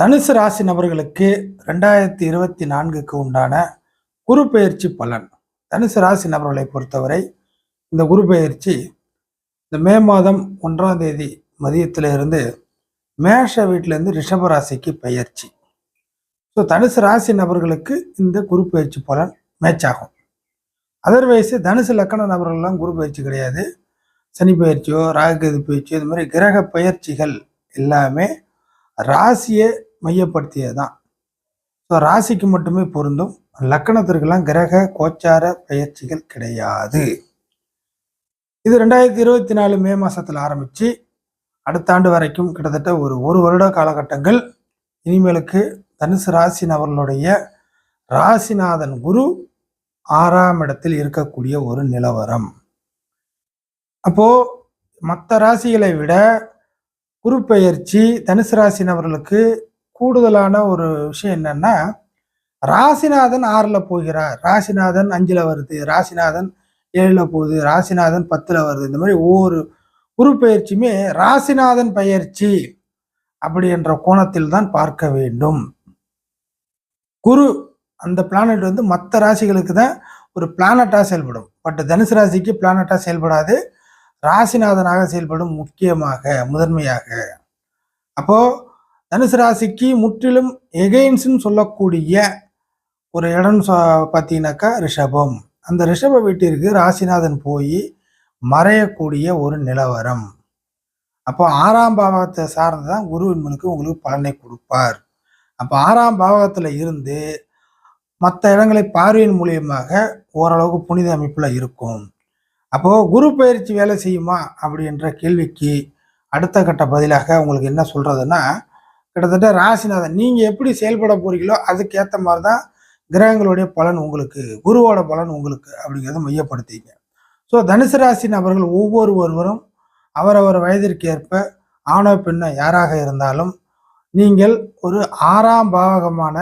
தனுசு ராசி நபர்களுக்கு ரெண்டாயிரத்தி இருபத்தி நான்குக்கு உண்டான குருப்பெயர்ச்சி பலன். தனுசு ராசி நபர்களை பொறுத்தவரை இந்த குருப்பெயர்ச்சி இந்த மே மாதம் ஒன்றாம் தேதி மதியத்தில் இருந்து மேஷ வீட்டிலேருந்து ரிஷப ராசிக்கு பெயர்ச்சி ஸோ தனுசு ராசி நபர்களுக்கு இந்த குரு பயிற்சி பலன் மேட்ச் ஆகும் அதர்வைஸ் தனுசு லக்கண நபர்கள்லாம் குரு பயிற்சி கிடையாது. சனி பயிற்சியோ ராகுகேது பயிற்சியோ இது மாதிரி கிரக பயிற்சிகள் எல்லாமே ராசியை மையப்படுத்தியது தான் ஸோ ராசிக்கு மட்டுமே பொருந்தும். லக்கணத்திற்கெல்லாம் கிரக கோச்சார பயிற்சிகள் கிடையாது. இது ரெண்டாயிரத்தி இருபத்தி நாலு மே மாதத்தில் ஆரம்பித்து அடுத்த ஆண்டு வரைக்கும் கிட்டத்தட்ட ஒரு ஒரு வருட காலகட்டங்கள். இனிமேலுக்கு தனுசு ராசி நபர்களுடைய ராசிநாதன் குரு ஆறாம் இடத்தில் இருக்கக்கூடிய ஒரு நிலவரம். அப்போ மற்ற ராசிகளை விட குரு பெயர்ச்சி தனுசு ராசி நபர்களுக்கு கூடுதலான ஒரு விஷயம் என்னன்னா ராசிநாதன் ஆறில் போகிறார். ராசிநாதன் அஞ்சில் வருது. ராசிநாதன் ஏழில் போகுது. ராசிநாதன் பத்தில் வருது. இந்த மாதிரி ஒவ்வொரு உருப்பெயர்ச்சியுமே ராசிநாதன் பயிற்சி அப்படி என்ற கோணத்தில் தான் பார்க்க வேண்டும். குரு அந்த பிளானட் வந்து மற்ற ராசிகளுக்கு தான் ஒரு பிளானட்டாக செயல்படும். பட் தனுசு ராசிக்கு பிளானட்டாக செயல்படாது. ராசிநாதனாக செயல்படும் முக்கியமாக முதன்மையாக. அப்போது தனுசு ராசிக்கு முற்றிலும் எகெயின்ஸ்ன்னு சொல்லக்கூடிய ஒரு இடம் பார்த்தீங்கன்னாக்கா ரிஷபம். அந்த ரிஷப வீட்டிற்கு ராசிநாதன் போய் மறையக்கூடிய ஒரு நிலவரம். அப்போ ஆறாம் பாவகத்தை சார்ந்து தான் குரு என்பனுக்கு உங்களுக்கு பலனை கொடுப்பார். அப்போ ஆறாம் பாவகத்தில் இருந்து மற்ற இடங்களை பார்வையின் மூலியமாக ஓரளவுக்கு புனித அமைப்பில் இருக்கும். அப்போது குரு பயிற்சி வேலை செய்யுமா அப்படின்ற கேள்விக்கு அடுத்த கட்ட பதிலாக உங்களுக்கு என்ன சொல்கிறதுன்னா கிட்டத்தட்ட ராசிநாதன் நீங்கள் எப்படி செயல்பட போறீங்களோ அதுக்கேற்ற மாதிரி தான் கிரகங்களுடைய பலன் உங்களுக்கு குருவோட பலன் உங்களுக்கு அப்படிங்கிறத மையப்படுத்திங்க. ஸோ தனுசு ராசி நபர்கள் ஒவ்வொருவரும் அவரவர் வயதிற்கேற்ப ஆணோ பெண்ணோ யாராக இருந்தாலும் நீங்கள் ஒரு ஆறாம் பாவகமான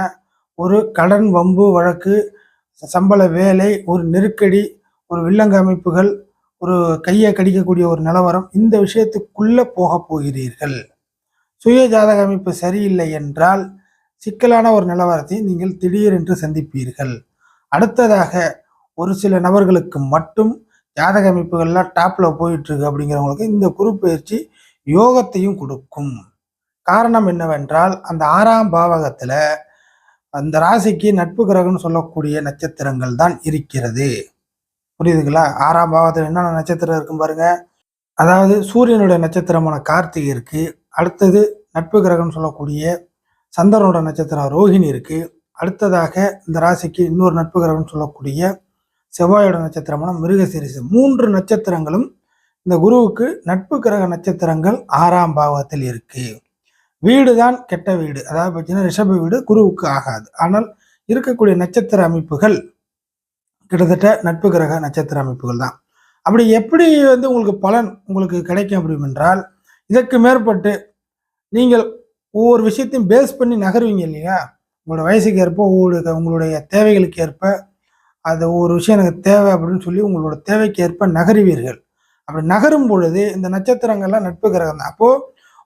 ஒரு கடன் வம்பு வழக்கு சம்பள வேலை ஒரு நெருக்கடி ஒரு வில்லங்க அமைப்புகள் ஒரு கையை கடிக்கக்கூடிய ஒரு நிலவரம் இந்த விஷயத்துக்குள்ளே போக போகிறீர்கள். சுய ஜாதக அமைப்பு சரியில்லை என்றால் சிக்கலான ஒரு நிலவரத்தை நீங்கள் திடீரென்று சந்திப்பீர்கள். அடுத்ததாக ஒரு சில நபர்களுக்கு மட்டும் ஜாதக அமைப்புகள்லாம் டாப்பில் போயிட்டுருக்கு அப்படிங்கிறவங்களுக்கு இந்த குறுப்பெயர்ச்சி யோகத்தையும் கொடுக்கும். காரணம் என்னவென்றால் அந்த ஆறாம் பாவகத்தில் அந்த ராசிக்கு நட்பு கிரகம்னு சொல்லக்கூடிய நட்சத்திரங்கள் தான் இருக்கிறது. புரியுதுங்களா? ஆறாம் பாவத்தில் என்னென்ன நட்சத்திரம் இருக்கும் பாருங்க. அதாவது சூரியனுடைய நட்சத்திரமான கார்த்திகை இருக்குது அடுத்தது நட்பு கிரகம்னு சொல்லக்கூடிய சந்திரனோட நட்சத்திரம் ரோஹிணி இருக்குது அடுத்ததாக இந்த ராசிக்கு இன்னொரு நட்பு கிரகம்னு சொல்லக்கூடிய செவ்வாயோட நட்சத்திரமான மிருகசீரிசு. மூன்று நட்சத்திரங்களும் இந்த குருவுக்கு நட்பு கிரக நட்சத்திரங்கள் ஆறாம் பாவத்தில் இருக்குது வீடு தான் கெட்ட வீடு. அதாவது பார்த்தீங்கன்னா ரிஷப வீடு குருவுக்கு ஆகாது. ஆனால் இருக்கக்கூடிய நட்சத்திர அமைப்புகள் கிட்டத்தட்ட நட்பு கிரக நட்சத்திர அமைப்புகள் தான். அப்படி எப்படி வந்து உங்களுக்கு பலன் உங்களுக்கு கிடைக்கும் அப்படி என்றால் இதற்கு மேற்பட்டு நீங்கள் ஒவ்வொரு விஷயத்தையும் பேஸ் பண்ணி நகருவீங்க இல்லையா? உங்களோட வயசுக்கு ஏற்ப உங்களுடைய உங்களுடைய தேவைகளுக்கு ஏற்ப அது ஒவ்வொரு விஷயம் எனக்கு தேவை அப்படின்னு சொல்லி உங்களோட தேவைக்கு ஏற்ப நகருவீர்கள். அப்படி நகரும் பொழுது இந்த நட்சத்திரங்கள்லாம் நட்பு கிரகம் தான். அப்போது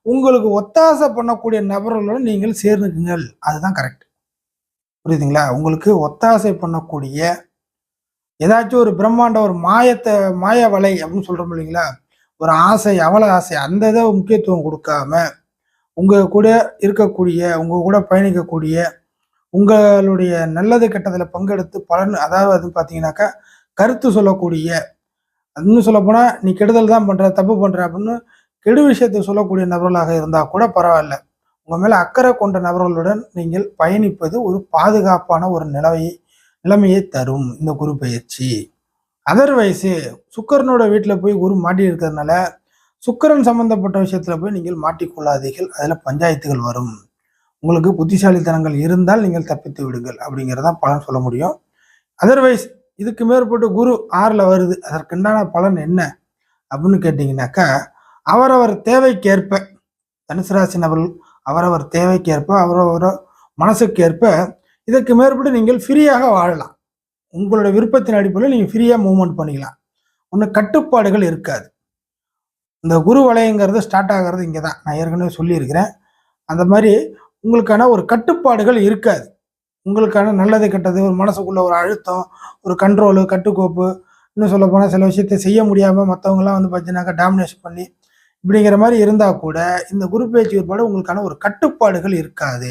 உங்களுக்கு ஒத்தாசை பண்ணக்கூடிய நபர்களோடு நீங்கள் சேர்ந்துக்குங்கள். அதுதான் கரெக்ட் புரியுதுங்களா? உங்களுக்கு ஒத்தாசை பண்ணக்கூடிய ஏதாச்சும் ஒரு பிரம்மாண்ட ஒரு மாயத்தை மாய வலை அப்படின்னு சொல்கிறோம் இல்லைங்களா? ஒரு ஆசை அவல ஆசை அந்த இதை முக்கியத்துவம் கொடுக்காம உங்கள் கூட இருக்கக்கூடிய உங்கள் கூட பயணிக்கக்கூடிய உங்களுடைய நல்லது கெட்டதில் பங்கெடுத்து பலன் அதாவது பார்த்தீங்கன்னாக்கா கருத்து சொல்லக்கூடிய இன்னும் சொல்லப்போனால் நீ கெடுதல் தான் பண்ணுற தப்பு பண்ணுற அப்படின்னு கெடு விஷயத்தை சொல்லக்கூடிய நபர்களாக இருந்தால் கூட பரவாயில்ல. உங்கள் மேலே அக்கறை கொண்ட நபர்களுடன் நீங்கள் பயணிப்பது ஒரு பாதுகாப்பான ஒரு நிலவையை நிலைமையை தரும். இந்த குரு பயிற்சி. அதர்வைஸு சுக்கரனோட வீட்டில் போய் குரு மாட்டி இருக்கிறதுனால சுக்கரன் சம்பந்தப்பட்ட விஷயத்தில் போய் நீங்கள் மாட்டிக்கொள்ளாதீர்கள் அதில் பஞ்சாயத்துகள் வரும். உங்களுக்கு புத்திசாலித்தனங்கள் இருந்தால் நீங்கள் தப்பித்து விடுங்கள் அப்படிங்கிறதான் பலன் சொல்ல முடியும். அதர்வைஸ் இதுக்கு மேற்பட்டு குரு ஆறில் வருது. அதற்குண்டான பலன் என்ன அப்படின்னு கேட்டிங்கனாக்கா அவரவர் தேவைக்கேற்ப தனுசு ராசி நபர்கள் அவரவர் தேவைக்கேற்ப அவரவர் மனசுக்கேற்ப இதற்கு மேற்பட்டு நீங்கள் ஃப்ரீயாக வாழலாம். உங்களோட விருப்பத்தின் அடிப்படையில் நீங்கள் ஃப்ரீயாக மூவ்மெண்ட் பண்ணிக்கலாம். ஒன்றும் கட்டுப்பாடுகள் இருக்காது. இந்த குரு வலையங்கிறது ஸ்டார்ட் ஆகிறது இங்கே தான் நான் ஏற்கனவே சொல்லியிருக்கிறேன். அந்த மாதிரி உங்களுக்கான ஒரு கட்டுப்பாடுகள் இருக்காது. உங்களுக்கான நல்லது கெட்டது ஒரு மனசுக்குள்ள ஒரு அழுத்தம் ஒரு கண்ட்ரோலு கட்டுக்கோப்பு இன்னும் சொல்ல போனால் சில விஷயத்தை செய்ய முடியாமல் மற்றவங்களாம் வந்து பார்த்தீங்கன்னாக்கா டாமினேஷன் பண்ணி இப்படிங்கிற மாதிரி இருந்தால் கூட இந்த குரு பேச்சு ஏற்பாடு உங்களுக்கான ஒரு கட்டுப்பாடுகள் இருக்காது.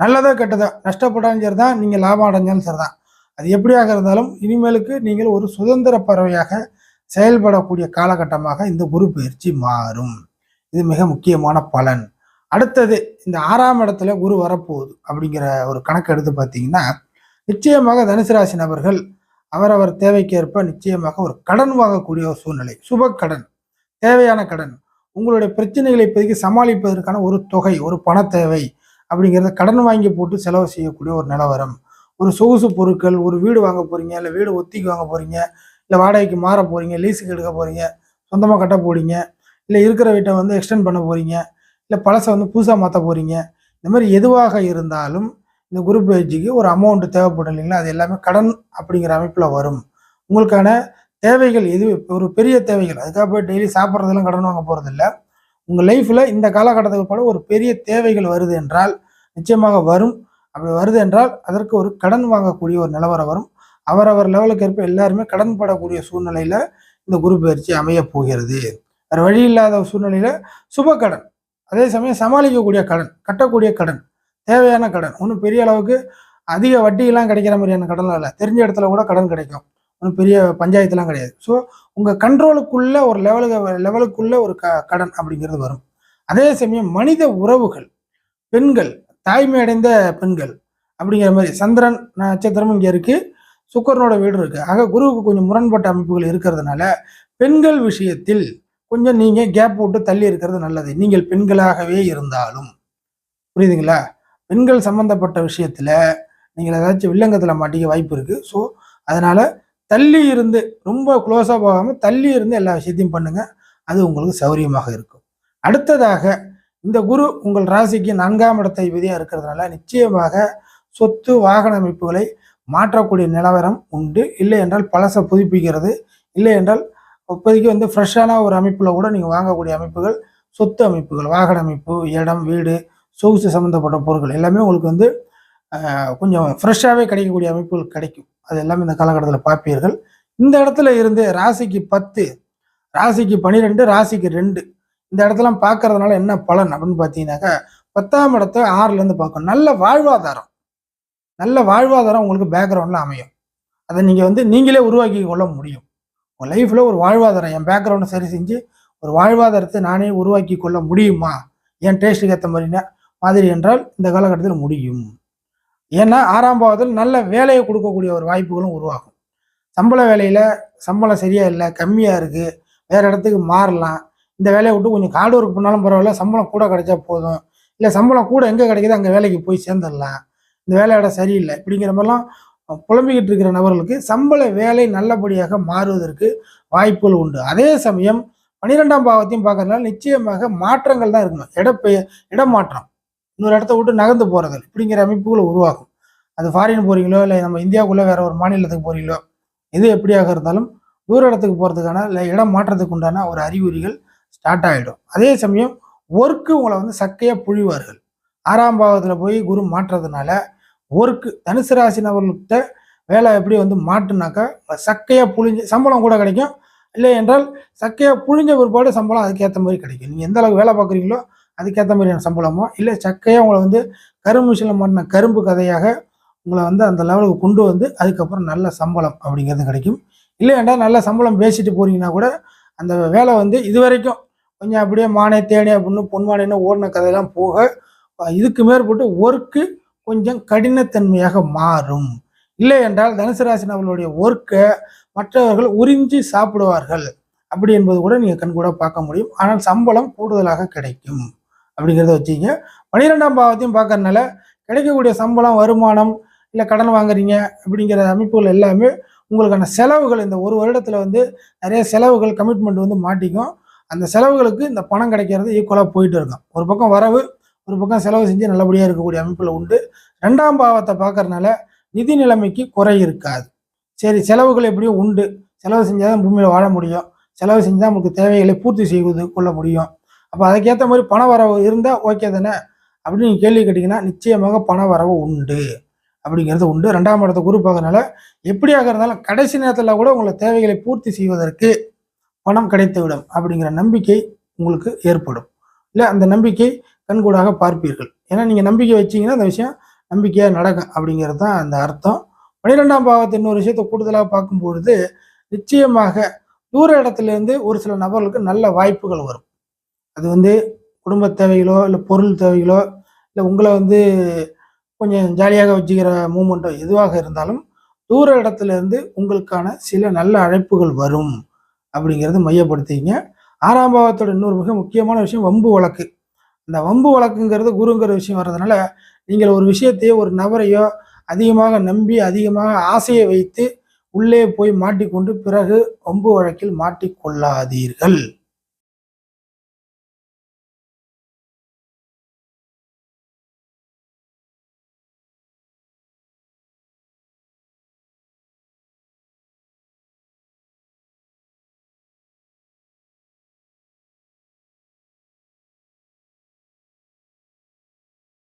நல்லதோ கெட்டதோ? நஷ்டப்பட்டாலும் சரி தான் நீங்கள் லாபம் அடைஞ்சாலும் சரி தான் அது எப்படியாக இருந்தாலும் இனிமேலுக்கு நீங்கள் ஒரு சுதந்திர பறவையாக செயல்படக்கூடிய காலகட்டமாக இந்த குரு பயிற்சி மாறும். இது மிக முக்கியமான பலன். அடுத்தது இந்த ஆறாம் இடத்துல குரு வரப்போகுது அப்படிங்கிற ஒரு கணக்கு எடுத்து பார்த்தீங்கன்னா நிச்சயமாக தனுசு ராசி நபர்கள் அவரவர் தேவைக்கேற்ப நிச்சயமாக ஒரு கடன் வாங்கக்கூடிய ஒரு சூழ்நிலை. சுப கடன் தேவையான கடன். உங்களுடைய பிரச்சனைகளை இப்போதைக்கு சமாளிப்பதற்கான ஒரு தொகை ஒரு பண தேவை அப்படிங்கிறத கடன் வாங்கி போட்டு செலவு செய்யக்கூடிய ஒரு நிலவரம். ஒரு சொகுசு பொருட்கள் ஒரு வீடு வாங்க போறீங்க இல்லை வீடு ஒத்திக்கு வாங்க போறீங்க இல்லை வாடகைக்கு மாற போறீங்க லீஸுக்கு எடுக்க போறீங்க சொந்தமாக கட்ட போறீங்க இல்லை இருக்கிற வீட்டை வந்து எக்ஸ்டெண்ட் பண்ண போறீங்க இல்லை பழசை வந்து புதுசாக மாற்ற போறீங்க இந்த மாதிரி எதுவாக இருந்தாலும் இந்த குரூப் பேஜுக்கு ஒரு அமௌண்ட் தேவைப்படும் இல்லைங்களா? அது எல்லாமே கடன் அப்படிங்கிற அமைப்பில் வரும். உங்களுக்கான தேவைகள் எது ஒரு பெரிய தேவைகள் அதுக்காக போய் டெய்லி சாப்பிட்றதெல்லாம் கடன் வாங்க போகிறதில்ல உங்கள் லைஃப்பில் இந்த காலகட்டத்துக்கு கூட ஒரு பெரிய தேவைகள் வருது என்றால் நிச்சயமாக வரும். அப்படி வருது என்றால் அதற்கு ஒரு கடன் வாங்கக்கூடிய ஒரு நிலவரம் வரும். அவரவர் லெவலுக்கு ஏற்ப எல்லாருமே கடன் படக்கூடிய சூழ்நிலையில் இந்த குரு பயிற்சி அமைய போகிறது. வேறு வழி இல்லாத சூழ்நிலையில் சுப கடன் அதே சமயம் சமாளிக்கக்கூடிய கடன் கட்டக்கூடிய கடன் தேவையான கடன். ஒன்றும் பெரிய அளவுக்கு அதிக வட்டியெல்லாம் கிடைக்கிற மாதிரியான கடன்லாம் இல்லை. தெரிஞ்ச இடத்துல கூட கடன் கிடைக்கும். ஒன்றும் பெரிய பஞ்சாயத்துலாம் கிடையாது. ஸோ உங்கள் கண்ட்ரோலுக்குள்ள ஒரு லெவலுக்கு லெவலுக்குள்ள ஒரு க கடன் அப்படிங்கிறது வரும். அதே சமயம் மனித உறவுகள் பெண்கள் தாய்மை அடைந்த பெண்கள் அப்படிங்கிற மாதிரி சந்திரன் நட்சத்திரம் இங்கே இருக்குது சுக்கரனோட வீடு இருக்குது ஆக குருவுக்கு கொஞ்சம் முரண்பட்ட அமைப்புகள் இருக்கிறதுனால பெண்கள் விஷயத்தில் கொஞ்சம் நீங்கள் கேப் போட்டு தள்ளி இருக்கிறது நல்லது. நீங்கள் பெண்களாகவே இருந்தாலும். புரியுதுங்களா? பெண்கள் சம்பந்தப்பட்ட விஷயத்தில் நீங்கள் ஏதாச்சும் வில்லங்கத்தில் மாட்டிக்க வாய்ப்பு இருக்குது ஸோ அதனால் தள்ளி இருந்து ரொம்ப க்ளோஸாக போகாமல் தள்ளி இருந்து எல்லா விஷயத்தையும் பண்ணுங்கள் அது உங்களுக்கு சௌரியமாக இருக்கும். அடுத்ததாக இந்த குரு உங்கள் ராசிக்கு நான்காம் இடத்தை விதியாக இருக்கிறதுனால நிச்சயமாக சொத்து வாகன அமைப்புகளை மாற்றக்கூடிய நிலவரம் உண்டு. இல்லை என்றால் பழசை புதுப்பிக்கிறது. இல்லை என்றால் இப்போதைக்கு வந்து ஃப்ரெஷ்ஷான ஒரு அமைப்பில் கூட நீங்கள் வாங்கக்கூடிய அமைப்புகள் சொத்து அமைப்புகள் வாகன அமைப்பு இடம் வீடு சொகுசு சம்மந்தப்பட்ட பொருட்கள் எல்லாமே உங்களுக்கு வந்து கொஞ்சம் ஃப்ரெஷ்ஷாகவே கிடைக்கக்கூடிய அமைப்புகள் கிடைக்கும். அது எல்லாமே இந்த காலகட்டத்தில் பார்ப்பீர்கள். இந்த இடத்துல இருந்து ராசிக்கு பத்து ராசிக்கு பனிரெண்டு ராசிக்கு ரெண்டு இந்த இடத்தெல்லாம் பார்க்கறதுனால என்ன பலன் அப்படின்னு பார்த்தீங்கன்னாக்கா பத்தாம் இடத்த ஆறுலேருந்து பார்க்கணும். நல்ல வாழ்வாதாரம். நல்ல வாழ்வாதாரம் உங்களுக்கு பேக்ரவுண்டில் அமையும். அதை நீங்கள் வந்து நீங்களே உருவாக்கி கொள்ள முடியும். உங்கள் லைஃப்பில் ஒரு வாழ்வாதாரம் என் பேக்ரவுண்டை சரி செஞ்சு ஒரு வாழ்வாதாரத்தை நானே உருவாக்கி கொள்ள முடியுமா? என் டேஸ்ட்டுக்கு ஏற்ற மாதிரினா மாதிரி என்றால் இந்த காலகட்டத்தில் முடியும். ஏன்னா ஆறாம் பாவத்தில் நல்ல வேலையை கொடுக்கக்கூடிய ஒரு வாய்ப்புகளும் உருவாகும். சம்பள வேலையில் சம்பளம் சரியாக இல்லை கம்மியாக இருக்குது வேறு இடத்துக்கு மாறலாம். இந்த வேலையை விட்டு கொஞ்சம் காடு ஒர்க் பண்ணாலும் பரவாயில்ல சம்பளம் கூட கிடைச்சா போதும். இல்லை சம்பளம் கூட எங்கே கிடைக்குதோ அங்கே வேலைக்கு போய் சேர்ந்துடலாம். இந்த வேலையோட சரியில்லை. இப்படிங்கிற மாதிரிலாம் புலம்பிக்கிட்டு இருக்கிற நபர்களுக்கு சம்பள வேலை நல்லபடியாக மாறுவதற்கு வாய்ப்புகள் உண்டு. அதே சமயம் பன்னிரெண்டாம் பாவத்தையும் பார்க்கறதுனால நிச்சயமாக மாற்றங்கள் தான் இருக்கணும். இடப்பெய இடமாற்றம். இன்னொரு இடத்த விட்டு நகர்ந்து போகிறது இப்படிங்கிற அமைப்புகள் உருவாகும். அது ஃபாரின் போகிறீங்களோ இல்லை நம்ம இந்தியாவுக்குள்ளே வேற ஒரு மாநிலத்துக்கு போகிறீங்களோ எது எப்படியாக இருந்தாலும் தூர இடத்துக்கு போகிறதுக்கான இல்லை இடம் மாற்றத்துக்கு உண்டான ஒரு அறிகுறிகள் ஸ்டார்ட் ஆகிடும் அதே சமயம் ஒர்க்கு உங்களை வந்து சக்கையாக புழிவார்கள். ஆறாம் பாவத்தில் போய் குரு மாற்றுறதுனால ஒர்க்கு தனுசு ராசி வேலை எப்படி வந்து மாட்டுனாக்கா சக்கையாக புழிஞ்சு சம்பளம் கூட கிடைக்கும். இல்லை என்றால் சக்கையாக புழிஞ்ச பிற்பாடு சம்பளம் அதுக்கேற்ற மாதிரி கிடைக்கும். நீங்கள் எந்த அளவுக்கு வேலை பார்க்குறீங்களோ அதுக்கேற்ற மாதிரியான சம்பளமோ இல்லை சக்கையாக உங்களை வந்து கரும்பு மிஷினில் மாட்டின கரும்பு கதையாக உங்களை வந்து அந்த லெவலுக்கு கொண்டு வந்து அதுக்கப்புறம் நல்ல சம்பளம் அப்படிங்கிறது கிடைக்கும். இல்லை என்றால் நல்ல சம்பளம் பேசிட்டு போகிறீங்கன்னா கூட அந்த வேலை வந்து இது வரைக்கும் கொஞ்சம் அப்படியே மானே தேனே அப்படின்னு பொன்மானேன்னு ஓடின கதையெல்லாம் போக இதுக்கு மேற்பட்டு ஒர்க்கு கொஞ்சம் கடினத்தன்மையாக மாறும். இல்லை என்றால் தனுசு ராசி நபர்களுடைய ஒர்க்கை மற்றவர்கள் உறிஞ்சி சாப்பிடுவார்கள். அப்படி என்பது கூட நீங்கள் கண்கூட பார்க்க முடியும். ஆனால் சம்பளம் கூடுதலாக கிடைக்கும். அப்படிங்கிறத வச்சுங்க பனிரெண்டாம் பாவத்தையும் பார்க்கறதுனால கிடைக்கக்கூடிய சம்பளம் வருமானம் இல்லை கடன் வாங்குறீங்க அப்படிங்கிற அமைப்புகள் எல்லாமே உங்களுக்கான செலவுகள் இந்த ஒரு வருடத்தில் வந்து நிறைய செலவுகள் கமிட்மெண்ட் வந்து மாட்டிக்கும். அந்த செலவுகளுக்கு இந்த பணம் கிடைக்கிறது ஈக்குவலாக போயிட்டு இருக்கும். ஒரு பக்கம் வரவு ஒரு பக்கம் செலவு செஞ்சு நல்லபடியாக இருக்கக்கூடிய அமைப்பில் உண்டு. ரெண்டாம் பாவத்தை பார்க்கறதுனால நிதி நிலைமைக்கு குறை இருக்காது. சரி செலவுகள் எப்படியும் உண்டு. செலவு செஞ்சால் தான் பூமியில் வாழ முடியும். செலவு செஞ்சால் நமக்கு தேவைகளை பூர்த்தி செய்வது கொள்ள முடியும். அப்போ அதுக்கேற்ற மாதிரி பண வரவு இருந்தால் ஓகே தானே? அப்படின்னு நீங்கள் கேள்வி கேட்டிங்கன்னா நிச்சயமாக பண வரவு உண்டு. அப்படிங்கிறது உண்டு. ரெண்டாம் இடத்த குரு பார்க்கறனால எப்படியாக இருந்தாலும் கடைசி நேரத்தில் கூட உங்களை தேவைகளை பூர்த்தி செய்வதற்கு பணம் கிடைத்துவிடும் அப்படிங்கிற நம்பிக்கை உங்களுக்கு ஏற்படும். இல்லை அந்த நம்பிக்கை கண்கூடாக பார்ப்பீர்கள். ஏன்னா நீங்கள் நம்பிக்கை வச்சிங்கன்னா அந்த விஷயம் நம்பிக்கையாக நடக்கும் அப்படிங்கிறது தான் அந்த அர்த்தம். பன்னிரெண்டாம் பாவத்தை இன்னொரு விஷயத்தை கூடுதலாக பார்க்கும்பொழுது நிச்சயமாக தூர இடத்துல இருந்து ஒரு சில நபர்களுக்கு நல்ல வாய்ப்புகள் வரும். அது வந்து குடும்ப தேவைகளோ இல்லை பொருள் தேவைகளோ இல்லை உங்களை வந்து கொஞ்சம் ஜாலியாக வச்சுக்கிற மூமெண்ட்டோ எதுவாக இருந்தாலும் தூர இடத்துல இருந்து உங்களுக்கான சில நல்ல அழைப்புகள் வரும் அப்படிங்கிறது மையப்படுத்திங்க ஆறாம் பாவத்தோட இன்னொரு மிக முக்கியமான விஷயம் வம்பு வழக்கு. இந்த வம்பு வழக்குங்கிறது குருங்கிற விஷயம் வர்றதுனால நீங்கள் ஒரு விஷயத்தையோ ஒரு நபரையோ அதிகமாக நம்பி அதிகமாக ஆசையை வைத்து உள்ளே போய் மாட்டிக்கொண்டு பிறகு வம்பு வழக்கில் மாட்டிக்கொள்ளாதீர்கள்.